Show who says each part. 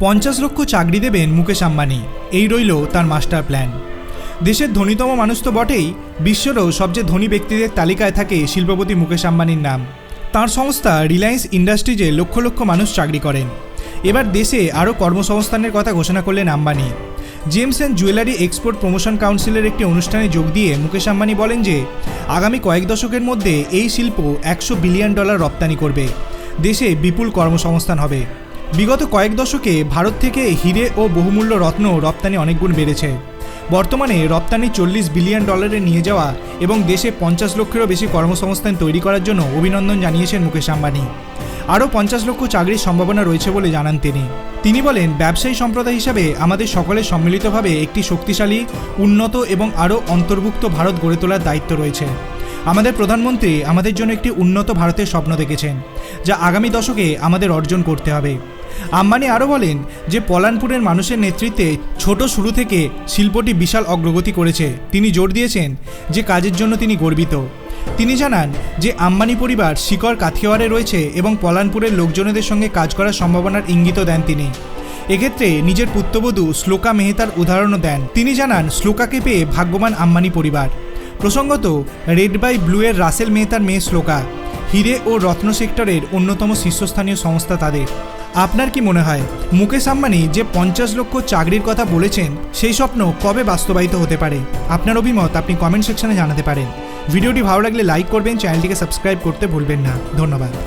Speaker 1: পঞ্চাশ লক্ষ চাকরি দেবেন মুকেশ আম্বানি। এই রইল তার মাস্টার প্ল্যান। দেশের ধনীতম মানুষ তো বটেই, বিশ্বেরও সবচেয়ে ধনী ব্যক্তিদের তালিকায় থাকে শিল্পপতি মুকেশ আম্বানির নাম। তার সংস্থা রিলায়েন্স ইন্ডাস্ট্রিজে লক্ষ লক্ষ মানুষ চাকরি করেন। এবার দেশে আরও কর্মসংস্থানের কথা ঘোষণা করলেন Ambani. Gems and jewellery export promotion কাউন্সিলের একটি অনুষ্ঠানে যোগ দিয়ে মুকেশ আম্বানি বলেন যে, আগামী কয়েক দশকের মধ্যে এই শিল্প একশো বিলিয়ন ডলার রপ্তানি করবে। দেশে বিপুল কর্মসংস্থান হবে। বিগত কয়েক দশকে ভারত থেকে হিরে ও বহুমূল্য রত্ন রপ্তানি অনেকগুণ বেড়েছে। বর্তমানে রপ্তানি চল্লিশ বিলিয়ন ডলারে নিয়ে যাওয়া এবং দেশে পঞ্চাশ লক্ষেরও বেশি কর্মসংস্থান তৈরি করার জন্য অভিনন্দন জানিয়েছেন মুকেশ আম্বানি। আরও পঞ্চাশ লক্ষ চাকরির সম্ভাবনা রয়েছে বলে জানান তিনি। তিনি বলেন, ব্যবসায়ী সম্প্রদায় হিসাবে আমাদের সকলে সম্মিলিতভাবে একটি শক্তিশালী, উন্নত এবং আরও অন্তর্ভুক্ত ভারত গড়ে তোলার দায়িত্ব রয়েছে। আমাদের প্রধানমন্ত্রী আমাদের জন্য একটি উন্নত ভারতের স্বপ্ন দেখেছেন, যা আগামী দশকে আমাদের অর্জন করতে হবে। আম্বানি আরও বলেন যে পলানপুরের মানুষের নেতৃত্বে ছোট শুরু থেকে শিল্পটি বিশাল অগ্রগতি করেছে। তিনি জোর দিয়েছেন যে কাজের জন্য তিনি গর্বিত। তিনি জানান যে আম্বানি পরিবার শিকড় কাথিয়াওয়ারে রয়েছে এবং পলানপুরের লোকজনেদের সঙ্গে কাজ করার সম্ভাবনার ইঙ্গিতও দেন তিনি। এক্ষেত্রে নিজের পুত্রবধূ শ্লোকা মেহতার উদাহরণও দেন। তিনি জানান, শ্লোকাকে পেয়ে ভাগ্যবান আম্বানি পরিবার। প্রসঙ্গত, রেড বাই ব্লু এর রাসেল মেহতার মেয়ে শ্লোকা। হিরে ও রত্ন সেক্টরের অন্যতম শীর্ষস্থানীয় সংস্থা তাদের। আপনার কি মনে হয়, মুকেশ আম্বানি যে পঞ্চাশ লক্ষ চাকরির কথা বলেছেন, সেই স্বপ্ন কবে বাস্তবায়িত হতে পারে? আপনার অভিমত আপনি কমেন্ট সেকশনে জানাতে পারেন। ভিডিওটি ভালো লাগলে লাইক করবেন চ্যানেলটিকে সাবস্ক্রাইব করতে ভুলবেন না। ধন্যবাদ।